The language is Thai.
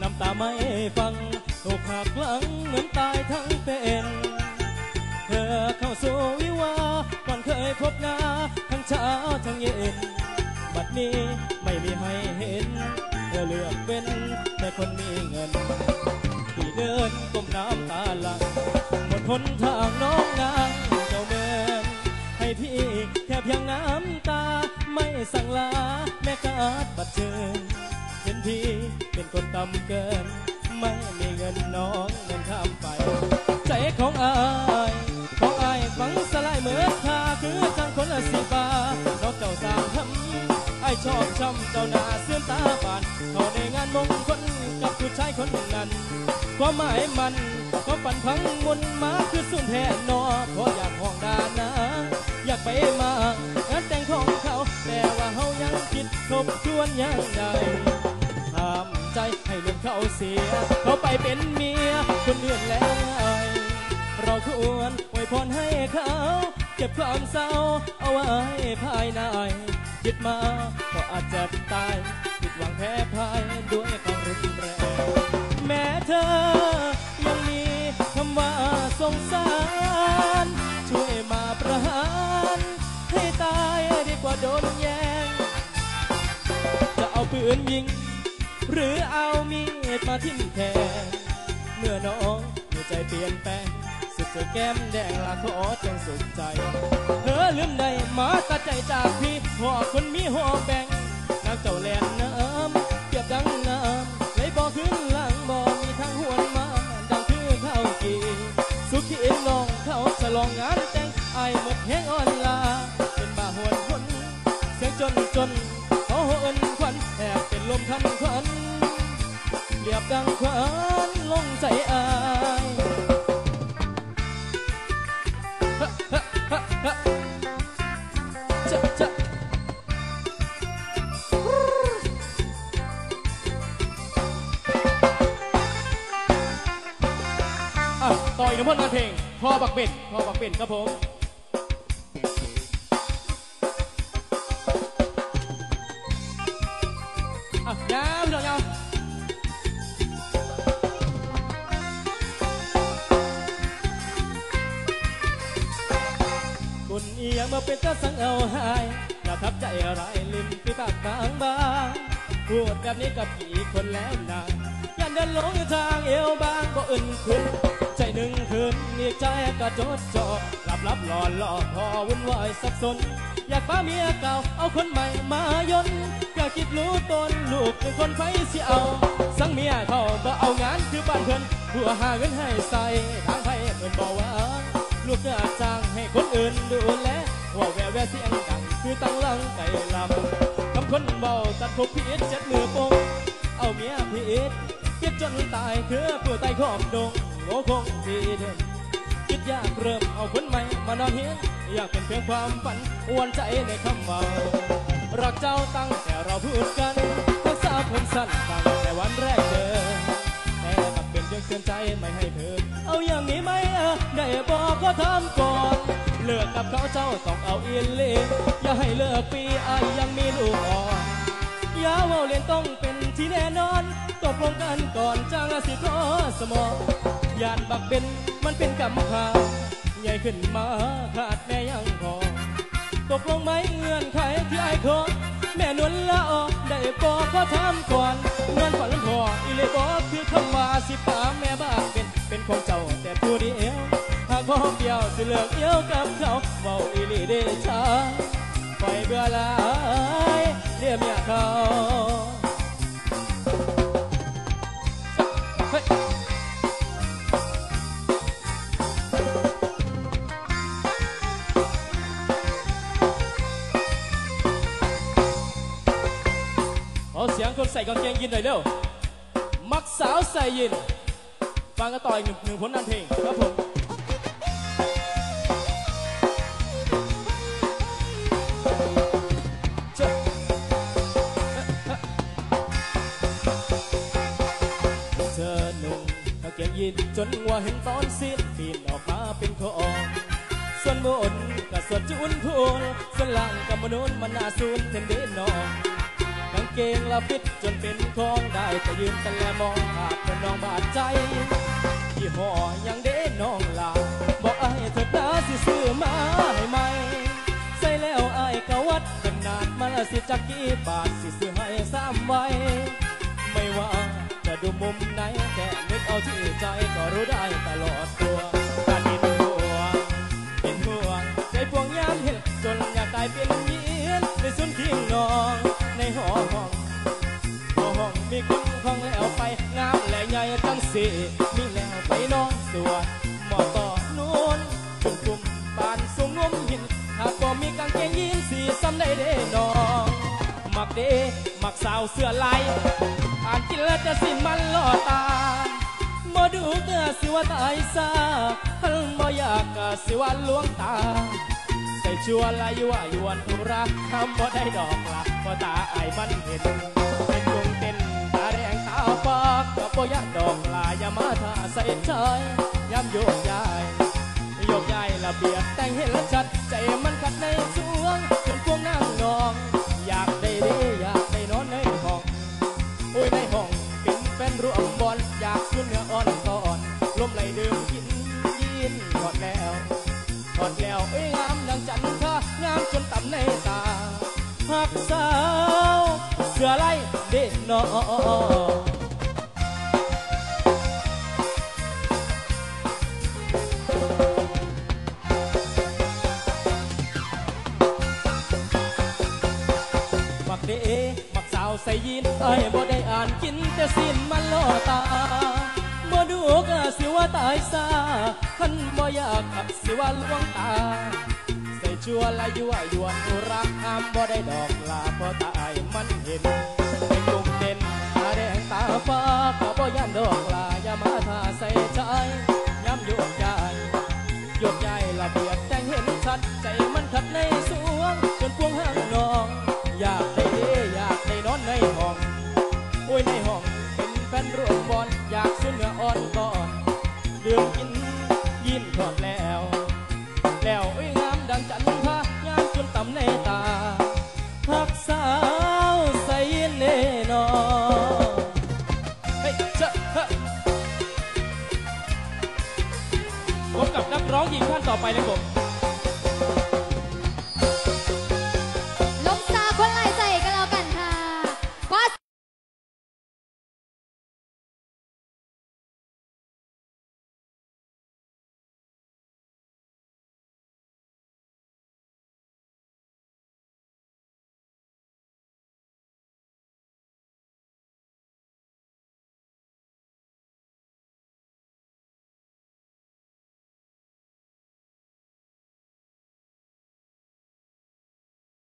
น้ำตาไม่ฟังถูกหักหลังเหมือนตายทั้งเป็นเธอเข้าสู่วิวาก่อนเคยพบหน้าทั้งเช้าทั้งเย็น บัดนี้ไม่มีให้เห็น เธอเลือกเป็นแต่คนมีเงินที่เดินก้มน้ำตาหลังหมดหนทางน้องนาง ต่ำเกิน ไม่มีเงินน้องเงินข้ามไป ใจของอายของอายฝังสลายเหมือนคาคือจังคนละสิบาดอกเจ้าสามทำไอชอบช้ำเจ้าหน้าเสื่อมตาบานเขาในงานมงคลกับผู้ชายคนนั้นความหมายมันก็ฝันพังมนมาคือสุนแทนนอเพราะอยากห้องดานะอยากไปมางานแต่งของเขา แต่ว่าเฮายังคิดทบทวนยังไงห้าม ใจให้ลืมเขาเสีย เขาไปเป็นเมียคนอื่นแล้วเราควรอวยพรให้เขา เก็บความเศร้าเอาไว้ภายในคิดมาก็อาจจะตายผิดหวังแพ้พ่ายด้วยความรุนแรงแม้เธอยังมีคำว่าสงสาร ช่วยมาประหารให้ตายดีกว่าโดนแย่งจะเอาปืนยิง หรือเอามีดมาทิ่มแทงเมื่อน้องมีใจเปลี่ยนแปลงสุดสวยแก้มแดงละขอจงสุขใจเธอลืมได้มาตัดใจจากพี่หัวคนมีหัวแบ่ง ลมคันควันเรียบดังควันลงใจอายจะจะอะต่อยน้ำมันต์งานเพลงพอบักเบ็ดพอบักเบ็ดครับผม ยงมาเป็นตาสังเอาหายอย่าทับใจอะไรลิมปีปากบางบางพูดแบบนี้กับกี่คนแล้วนางยันเดินหลงทางเอวบางก็อึนขึ้นใจหนึ่งคืนมีใจกระโจดจ่อหลับหลับหลอนหลอกพอวุ่นวายสับสน อยากป้าเมียเก่าเอาคนใหม่มายนอยากคิดรู้ตนลูกเป็นคนไฟเสียเอา สังเมียเขาบ่เอางานคือบ้านเพิ่อนผัวหาเงินให้ใส่ทางไฟเพิ่นบอกว่า ลูกอยากจ้างให้คนอื่นดูแลว่าแววแววเสียงดังคือตั้งลังไก่ลำคำคนเบาตัดผมพีดเจ็ดมือโปงเอาเมียพีดเก็บจนตายคือผู้ใต้ขอบดงโง่คงทีเดิมคิดอยากเริ่มเอาคนใหม่มานอนเฮียนอยากเป็นเพียงความฝันอวนใจในคำเบารักเจ้าตั้งแต่เราพูดกันทักษาผมสั้นตั้งแต่วันแรกเจอแต่บักเป็นเพียงเตือนใจไม่ให้เธอเอาอย่างนี้ไหมเออได้บอก ก็ทำก่อน เลิกกับเขาเจ้าต้องเอาอินเลอย่าให้เลิกปีอายยังมีลูกอ่อนอย่าเว่าเล่นต้องเป็นที่แน่นอนตกลงกันก่อนจังสิขอสมองยานบักเป็นมันเป็นกรรมพาใหญ่ขึ้นมาขาดแม่ยังพอตกลงไหมเงื่อนไขที่ไอ้ขอแม่นวลละออกได้บอกว่าทำก่อนเงื่อนฝันพออีเลบอกคือคำว่าสิป่าแม่บ้าเป็นเป็นของเจ้าแต่ผู้เดียวากพอเดียวสิเลิกเดียวกับเขาเบาอีลีเดชาปเบื่อหลายเรียกเมียเขาเฮ้ยขอเสียงคนใส่กางเกงยีนหน่อยเร็ว มักสาวใส่ยีนฟังกันต่ออีกหนึ่งหนึ่งผลงานเพลงครับผม ยีนจนว่าเห็นตอนสิ้นปีนออกมาเป็นของส่วนบนก็ส่วนจุนพูนส่วนล่างกับมนุษย์มันน่าสูนเทนเดนนองกางเกงละฟิตจนเป็นของได้แต่ยืนแต่แลมองหากเป็นน้องบาดใจที่ห่อยังเด้น้องลาบอกไอ้เถิดนาสิซื้อมาให้ไหมใส่แล้วไอ้กวัดขนาดมาละสิจักกี่บาทสิซื้อให้ซ้ำไว้ไม่ว่าจะดูมุมไหน แค่อาที่ใจก็รู้ได้ตลอดตัวการเป็นห่วงเป็นห่วงใจพวงยามเห็นจนอยากตายเป็นเยียนในสุนทิ้งนองในหอห้องพอห้องมีคนของแล้วไปงามและใหญ่จังสีมีแล้วไปนอนสวดหมอต่อนูนจุ่มจุ่มปานสูงงมหินหากบ่มีกางเกงยีนสีซ้ำได้เด้น้องมักเด้มักสาวเสื้อลายอ่านกินแล้วจะสิ้นมันล่อตา บ่ดูก็สิว่าตายซาหันบ่อยากก็สิว่าลวงตาใส่ชัวลายยั่วยวนอุระทำบ่ได้ดอกละเพราะตาไอ้ายมันเห็นเป็นดวงเต้นตาแดงตาปากก็บ่อยากดอกลายอย่ามาท่าใส่ใจย้ำโยกย้ายโยกย้ายระเบียบแต่งเห็นและชัดใจมันขัดในสวงจนพวงนั่งนองอยากได้ด้อยากได้นอนในห้องโอ้ยในห้องเป็นแฟนร่วมบอลอยาก เนื้ออ่อนก่อนลมไหลเดื่มกินยินถอดแล้วถอดแล้วเอ้ยงามดังจันทรางามจนต่ำในตาหักสาวเสือไล่เด่นนอมักเดมักสาวใส่ยีนไอ้บ่ได้อ่านกินแต่สิ้นมันล่อตา ตายซาขันบ่อยากขับสิว่าลวงตา ใส่ชัวละยั่วยวนอุรักห้ามบ่ได้ดอกลาพอตายมันเห็นในกลุ่มเด่นตาแดงตาฟ้าก็บ่ยันดอกลาอย่ามาทาใส่ใจย้ำโยกย้ายโยกย้ายระเบียด ดังจันทรางามจนต่ำในตาพักสาวใส่ยินเน่นอเฮ้ยเจ้าเฮ้พบกับนักร้องหญิงท่านต่อไปเลยผม